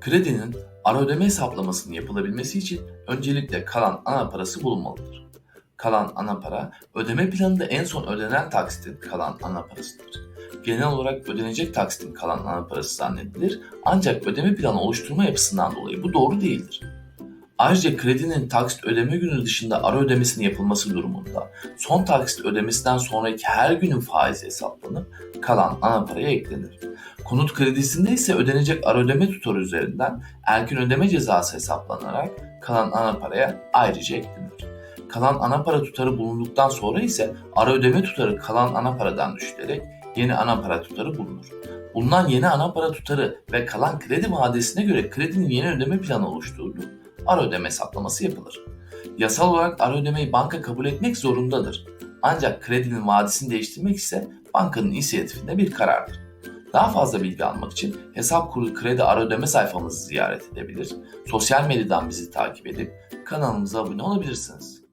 Kredinin ara ödeme hesaplamasının yapılabilmesi için öncelikle kalan ana parası bulunmalıdır. Kalan ana para, ödeme planında en son ödenen taksitin kalan ana parasıdır. Genel olarak ödenecek taksitin kalan ana parası zannedilir ancak ödeme planı oluşturma yapısından dolayı bu doğru değildir. Ayrıca kredinin taksit ödeme günü dışında ara ödemesinin yapılması durumunda son taksit ödemesinden sonraki her günün faizi hesaplanıp kalan ana paraya eklenir. Konut kredisinde ise ödenecek ara ödeme tutarı üzerinden erken ödeme cezası hesaplanarak kalan ana paraya ayrıca eklenir. Kalan ana para tutarı bulunduktan sonra ise ara ödeme tutarı kalan ana paradan düşülerek yeni ana para tutarı bulunur. Bulunan yeni ana para tutarı ve kalan kredi vadesine göre kredinin yeni ödeme planı oluşturulup ara ödeme hesaplaması yapılır. Yasal olarak ara ödemeyi banka kabul etmek zorundadır. Ancak kredinin vadesini değiştirmek ise bankanın inisiyatifinde bir karardır. Daha fazla bilgi almak için hesap kurulu kredi ara ödeme sayfamızı ziyaret edebilir, sosyal medyadan bizi takip edip kanalımıza abone olabilirsiniz.